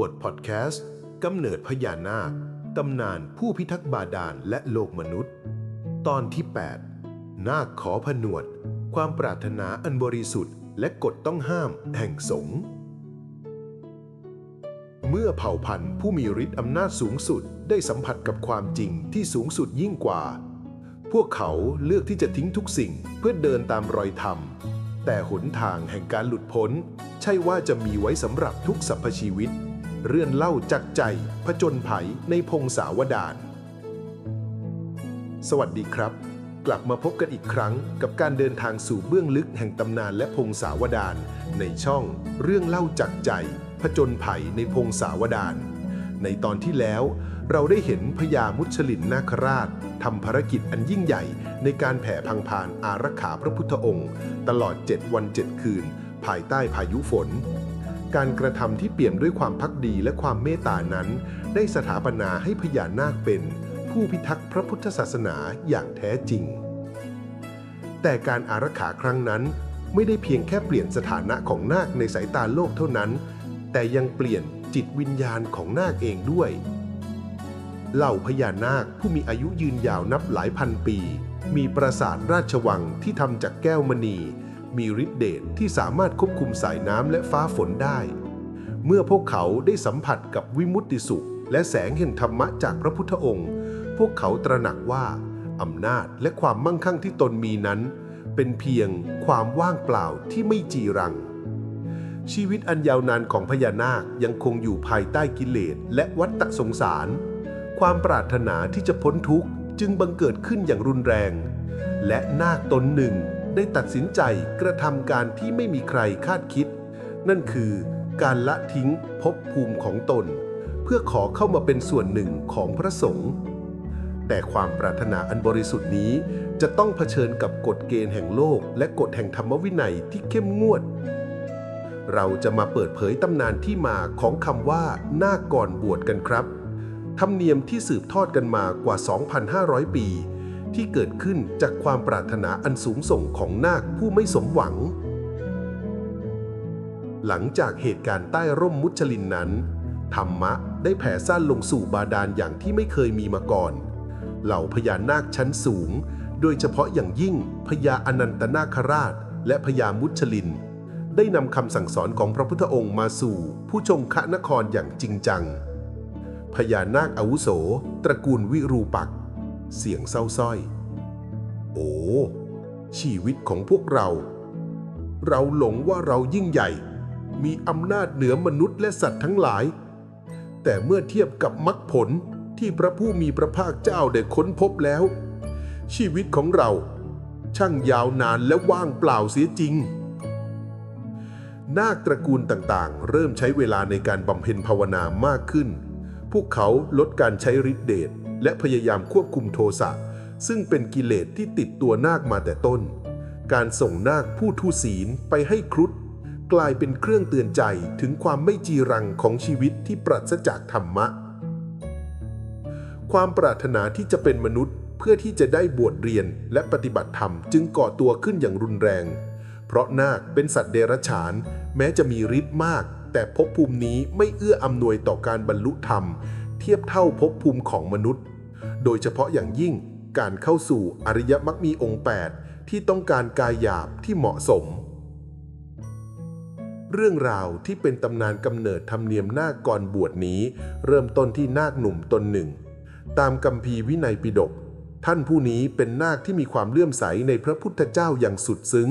บทพอดแคสต์กำเนิดพญานาค ตำนานผู้พิทักษ์บาดาลและโลกมนุษย์ ตอนที่ 8 นาคขอผนวด ความปรารถนาอันบริสุทธิ์ และกฎต้องห้ามแห่งสงฆ์เมื่อเผ่าพันธุ์ผู้มีฤทธิ์อำนาจสูงสุดได้สัมผัสกับความจริงที่สูงสุดยิ่งกว่า พวกเขาเลือกที่จะทิ้งทุกสิ่งเพื่อเดินตามรอยธรรม แต่หนทางแห่งการหลุดพ้น ใช่ว่าจะมีไว้สำหรับทุกสรรพชีวิต เรื่องเล่าจากใจผจญภัยในพงศาวดาร สวัสดีครับ กลับมาพบกันอีกครั้งกับการเดินทางสู่เบื้องลึกแห่งตำนานและพงศาวดาร ในช่องเรื่องเล่าจากใจผจญภัยในพงศาวดาร ในตอนที่แล้ว เราได้เห็นพญามุชลินนาคราชทำภารกิจอันยิ่งใหญ่ ในการแผ่พังพานอารักขาพระพุทธองค์ ตลอด 7 วัน 7 คืน ภายใต้พายุฝน การกระทำที่เปี่ยมด้วยความพักดีและความเมตตานั้น ได้สถาปนาให้พญานาคเป็น ผู้พิทักษ์พระพุทธศาสนาอย่างแท้จริง แต่การอารักขาครั้งนั้นไม่ได้เพียงแค่เปลี่ยนสถานะของนาคในสายตาโลกเท่านั้น แต่ยังเปลี่ยนจิตวิญญาณของนาคเองด้วย เหล่าพญานาคผู้มีอายุยืนยาวนับหลายพันปี มีปราสาทราชวังที่ทำจากแก้วมณี มีฤทธิเดชที่สามารถควบคุมสายน้ำและฟ้าฝนได้ เมื่อพวกเขาได้สัมผัสกับวิมุตติสุข และแสงแห่งธรรมะจากพระพุทธองค์ พวกเขาตระหนักว่าอำนาจและความมั่งคั่งที่ตนมีนั้น เป็นเพียงความว่างเปล่าที่ไม่จีรัง ชีวิตอันยาวนานของพญานาคยังคงอยู่ภายใต้กิเลสและวัฏสงสาร ความปรารถนาที่จะพ้นทุกข์จึงบังเกิดขึ้นอย่างรุนแรง และนาคตนหนึ่ง ได้ตัดสินใจกระทำการที่ไม่มีใครคาดคิด นั่นคือการละทิ้งภพภูมิของตน เพื่อขอเข้ามาเป็นส่วนหนึ่งของพระสงฆ์แต่ความปรารถนาอันบริสุทธิ์นี้จะต้องเผชิญกับกฎเกณฑ์แห่งโลก และกฎแห่งธรรมวินัยที่เข้มงวด เราจะมาเปิดเผยตำนานที่มาของคำว่าหน้าก่อนบวชกันครับ ธรรมเนียมที่สืบทอดกันมากว่า 2,500 ปี ที่เกิดขึ้นจากความปรารถนาอันสูงส่งของนาคผู้ไม่สมหวัง หลังจากเหตุการณ์ใต้ร่มมุชลินนั้น ธรรมะได้แผ่ซ่านลงสู่บาดาลอย่างที่ไม่เคยมีมาก่อน เหล่าพญานาคชั้นสูง โดยเฉพาะอย่างยิ่งพญาอนันตนาคราช และพญามุชลิน ได้นำคำสั่งสอนของพระพุทธองค์มาสู่ ผู้ชงคะนครอย่างจริงจังพญานาคอาวุโส ตระกูลวิรูปักษ์ เสียงเศร้าสร้อย โอ้ ชีวิตของพวกเรา เราหลงว่าเรายิ่งใหญ่ มีอำนาจเหนือมนุษย์และสัตว์ทั้งหลาย แต่เมื่อเทียบกับมรรคผลที่พระผู้มีพระภาคเจ้าได้ค้นพบแล้ว ชีวิตของเราช่างยาวนานและว่างเปล่าเสียจริง นาคตระกูลต่างๆ เริ่มใช้เวลาในการบำเพ็ญภาวนามากขึ้น พวกเขาลดการใช้ฤทธิเดช และพยายามควบคุมโทสะซึ่งเป็นกิเลสที่ติดตัวนาคมาแต่ต้น การส่งนาคผู้ทุศีลไปให้ครุฑกลายเป็นเครื่องเตือนใจถึงความไม่จีรังของชีวิตที่ปราศจากธรรมะ ความปรารถนาที่จะเป็นมนุษย์เพื่อที่จะได้บวชเรียนและปฏิบัติธรรมจึงก่อตัวขึ้นอย่างรุนแรง เพราะนาคเป็นสัตว์เดรัจฉาน แม้จะมีฤทธิ์มาก แต่ภพภูมินี้ไม่เอื้ออำนวยต่อการบรรลุธรรม ทียบเท่าภพภูมิของมนุษย์ โดยเฉพาะอย่างยิ่งการเข้าสู่อริยมรรคมีองค์ 8 ที่ต้องการกายหยาบที่เหมาะสม เรื่องราวที่เป็นตำนานกำเนิดธรรมเนียมนาคก่อนบวชนี้ เริ่มต้นที่นาคหนุ่มตนหนึ่ง ตามกัมพีวินัยปิฎกท่านผู้นี้เป็นนาคที่มีความเลื่อมใสในพระพุทธเจ้าอย่างสุดซึ้ง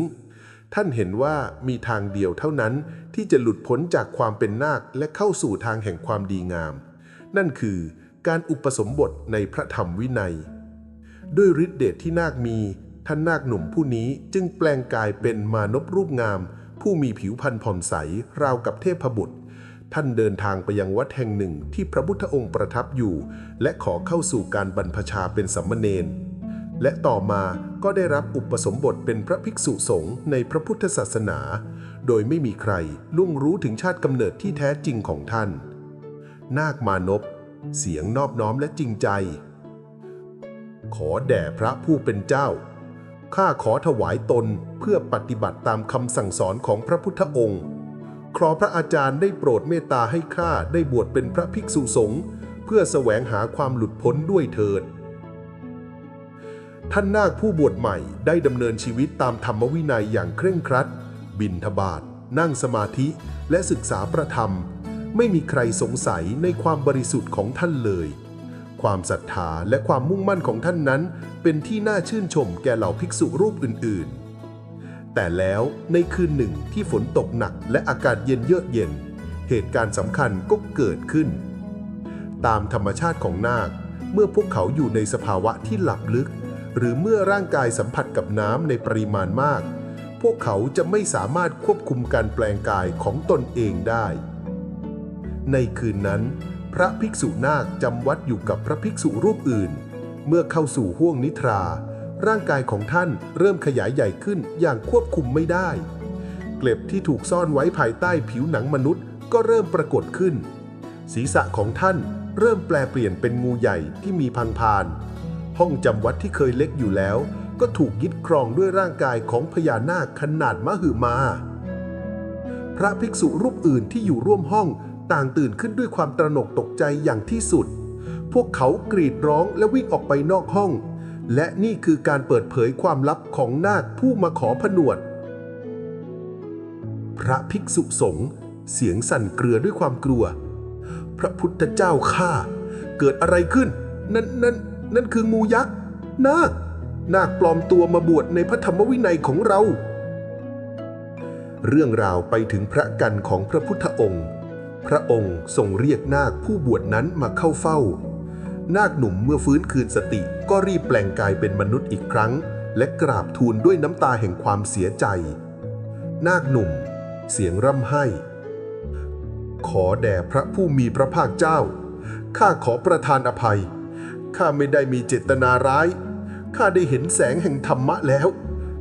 ท่านเห็นว่ามีทางเดียวเท่านั้นที่จะหลุดพ้นจากความเป็นนาคและเข้าสู่ทางแห่งความดีงาม นั่นคือการอุปสมบทในพระธรรมวินัย ด้วยฤทธิเดชที่นาคมี ท่านนาคหนุ่มผู้นี้จึงแปลงกายเป็นมานพรูปงาม ผู้มีผิวพรรณผ่องใสราวกับเทพบุตร ท่านเดินทางไปยังวัดแห่งหนึ่งที่พระพุทธองค์ประทับอยู่ และขอเข้าสู่การบรรพชาเป็นสัมมเนนและต่อมาก็ได้รับอุปสมบทเป็นพระภิกษุสงฆ์ในพระพุทธศาสนา โดยไม่มีใครล่วงรู้ถึงชาติกำเนิดที่แท้จริงของท่าน นาคมานพเสียงนอบน้อมและจริงใจ ขอแด่พระผู้เป็นเจ้า ข้าขอถวายตนเพื่อปฏิบัติตามคำสั่งสอนของพระพุทธองค์ ขอพระอาจารย์ได้โปรดเมตตาให้ข้าได้บวชเป็นพระภิกษุสงฆ์เพื่อแสวงหาความหลุดพ้นด้วยเถิด ท่านนาคผู้บวชใหม่ได้ดำเนินชีวิตตามธรรมวินัยอย่างเคร่งครัด บินทบาทนั่งสมาธิและศึกษาประธรรม ไม่มีใครสงสัยในความบริสุทธิ์ของท่านเลย ความศรัทธาและความมุ่งมั่นของท่านนั้น เป็นที่น่าชื่นชมแก่เหล่าภิกษุรูปอื่น ๆ แต่แล้วในคืนหนึ่งที่ฝนตกหนักและอากาศเย็นเยือกเย็น เหตุการณ์สำคัญก็เกิดขึ้น ตามธรรมชาติของนาค เมื่อพวกเขาอยู่ในสภาวะที่หลับลึก หรือเมื่อร่างกายสัมผัสกับน้ำในปริมาณมาก พวกเขาจะไม่สามารถควบคุมการแปลงกายของตนเองได้ ในคืนนั้น พระภิกษุนาคจำวัดอยู่กับพระภิกษุรูปอื่น เมื่อเข้าสู่ห้วงนิทรา ร่างกายของท่านเริ่มขยายใหญ่ขึ้นอย่างควบคุมไม่ได้ เกล็บที่ถูกซ่อนไว้ภายใต้ผิวหนังมนุษย์ก็เริ่มปรากฏขึ้น ศีรษะของท่านเริ่มแปลเปลี่ยนเป็นงูใหญ่ที่มีพังพาน ห้องจำวัดที่เคยเล็กอยู่แล้ว ก็ถูกยึดครองด้วยร่างกายของพญานาคขนาดมหึมา พระภิกษุรูปอื่นที่อยู่ร่วมห้อง ต่างตื่นขึ้นด้วยความตระหนกตกใจอย่างที่สุด พวกเขากรีดร้องและวิ่งออกไปนอกห้อง และนี่คือการเปิดเผยความลับของนาคผู้มาขอผนวด พระภิกษุสงฆ์เสียงสั่นเกรือด้วยความกลัว พระพุทธเจ้าข้าเกิดอะไรขึ้น นั่นนั่นนั่นคืองูยักษ์นาคนาคปลอมตัวมาบวชในพระธรรมวินัยของเรา เรื่องราวไปถึงพระกันของพระพุทธองค์ พระองค์ทรงเรียกนาคผู้บวชนั้นมาเข้าเฝ้า นาคหนุ่มเมื่อฟื้นคืนสติก็รีบแปลงกายเป็นมนุษย์อีกครั้ง และกราบทูลด้วยน้ำตาแห่งความเสียใจ นาคหนุ่ม เสียงร่ำไห้ ขอแด่พระผู้มีพระภาคเจ้า ข้าขอประทานอภัย ข้าไม่ได้มีเจตนาร้าย ข้าได้เห็นแสงแห่งธรรมะแล้ว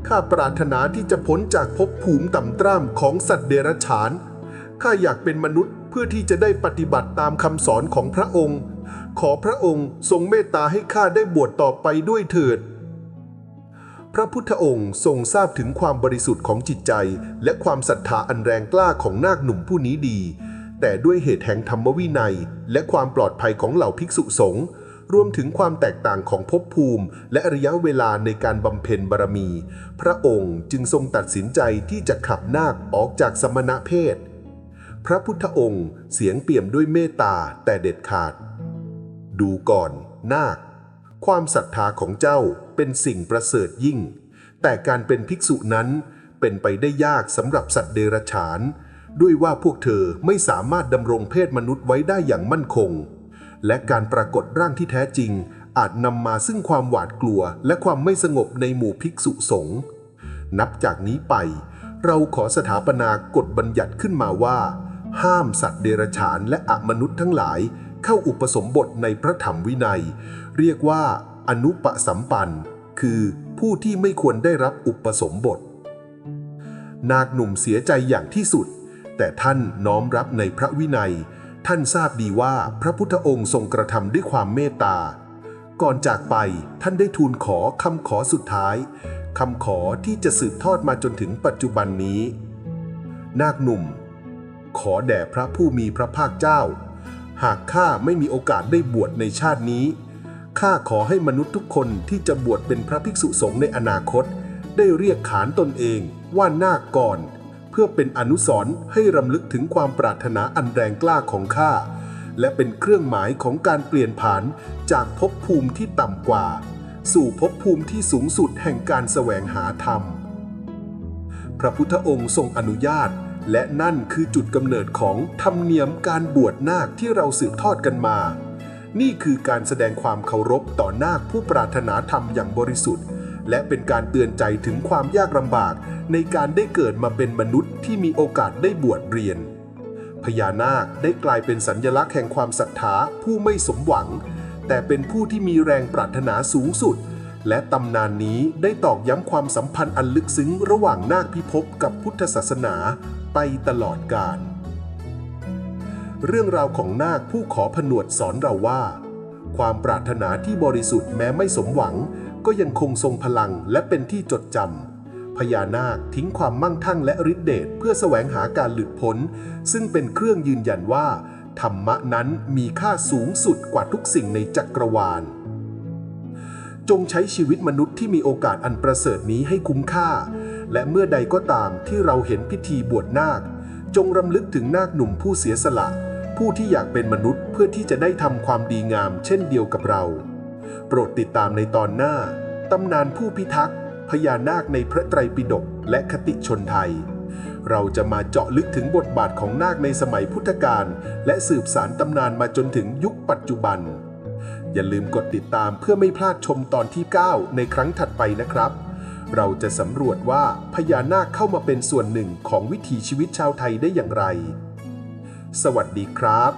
ข้าปรารถนาที่จะพ้นจากภพภูมิต่ำตร่ำของสัตว์เดรัจฉาน ข้าอยากเป็นมนุษย์ พื่อที่จะได้ปฏิบัติตามคำสอนของพระองค์ ขอพระองค์ทรงเมตตาให้ข้าได้บวชต่อไปด้วยเถิด พระพุทธองค์ทรงทราบถึงความบริสุทธิ์ของจิตใจ และความศรัทธาอันแรงกล้าของนาคหนุ่มผู้นี้ดี แต่ด้วยเหตุแห่งธรรมวินัย และความปลอดภัยของเหล่าภิกษุสงฆ์รวมถึงความแตกต่างของภพภูมิ และระยะเวลาในการบำเพ็ญบารมี พระองค์จึงทรงตัดสินใจที่จะขับนาคออกจากสมณะเพศ พระพุทธองค์เสียงเปี่ยมด้วยเมตตาแต่เด็ดขาด ดูก่อน นาค ความศรัทธาของเจ้าเป็นสิ่งประเสริฐยิ่ง แต่การเป็นภิกษุนั้นเป็นไปได้ยากสำหรับสัตว์เดรัจฉาน ด้วยว่าพวกเธอไม่สามารถดำรงเพศมนุษย์ไว้ได้อย่างมั่นคง และการปรากฏร่างที่แท้จริง อาจนำมาซึ่งความหวาดกลัวและความไม่สงบในหมู่ภิกษุสงฆ์นับจากนี้ไป เราขอสถาปนากฎบัญญัติขึ้นมาว่า ห้ามสัตว์เดรัจฉานและอมนุษย์ทั้งหลาย เข้าอุปสมบทในพระธรรมวินัย เรียกว่า อนุปสัมปัน คือผู้ที่ไม่ควรได้รับอุปสมบท นาคหนุ่มเสียใจอย่างที่สุด แต่ท่านน้อมรับในพระวินัย ท่านทราบดีว่าพระพุทธองค์ทรงกระทำด้วยความเมตตา ก่อนจากไปท่านได้ทูลขอคำขอสุดท้ายคำขอที่จะสืบทอดมาจนถึงปัจจุบันนี้ นาคหนุ่ม ขอแด่พระผู้มีพระภาคเจ้า หากข้าไม่มีโอกาสได้บวชในชาตินี้ ข้าขอให้มนุษย์ทุกคนที่จะบวชเป็นพระภิกษุสงฆ์ในอนาคต ได้เรียกขานตนเองว่านาคก่อน เพื่อเป็นอนุสรณ์ให้รำลึกถึงความปรารถนาอันแรงกล้าของข้าและเป็นเครื่องหมายของการเปลี่ยนผ่านจากภพภูมิที่ต่ำกว่า สู่ภพภูมิที่สูงสุดแห่งการแสวงหาธรรม พระพุทธองค์ทรงอนุญาต และนั่นคือจุดกำเนิดของธรรมเนียมการบวชนาคที่เราสืบทอดกันมา นี่คือการแสดงความเคารพต่อนาคผู้ปรารถนาธรรมอย่างบริสุทธิ์ และเป็นการเตือนใจถึงความยากลำบาก ในการได้เกิดมาเป็นมนุษย์ที่มีโอกาสได้บวชเรียน พญานาคได้กลายเป็นสัญญลักษณ์แห่งความศรัทธาผู้ไม่สมหวัง แต่เป็นผู้ที่มีแรงปรารถนาสูงสุดและตำนานนี้ได้ตอกย้ำความสัมพันธ์อันลึกซึ้งระหว่างนาคพิภพกับพุทธศาสนา ไปตลอดกาลเรื่องราวของนาคผู้ขอผนวดสอนเราว่า ความปรารถนาที่บริสุทธิ์แม้ไม่สมหวัง ก็ยังคงทรงพลังและเป็นที่จดจำพญานาคทิ้งความมั่งคั่งและฤทธิเดชเพื่อแสวงหาการหลุดพ้น ซึ่งเป็นเครื่องยืนยันว่า ธรรมะนั้นมีค่าสูงสุดกว่าทุกสิ่งในจักรวาล จงใช้ชีวิตมนุษย์ที่มีโอกาสอันประเสริฐนี้ให้คุ้มค่า และเมื่อใดก็ตามที่เราเห็นพิธีบวชนาค จงรำลึกถึงนาคหนุ่มผู้เสียสละ ผู้ที่อยากเป็นมนุษย์เพื่อที่จะได้ทำความดีงามเช่นเดียวกับเรา โปรดติดตามในตอนหน้า ตำนานผู้พิทักษ์พญานาคในพระไตรปิฎกและคติชนไทย เราจะมาเจาะลึกถึงบทบาทของนาคในสมัยพุทธกาลและสืบสารตำนานมาจนถึงยุคปัจจุบัน อย่าลืมกดติดตามเพื่อไม่พลาดชมตอนที่ 9 ในครั้งถัดไปนะครับ เราจะสำรวจว่าพญานาคเข้ามาเป็นส่วนหนึ่งของวิถีชีวิตชาวไทยได้อย่างไร สวัสดีครับ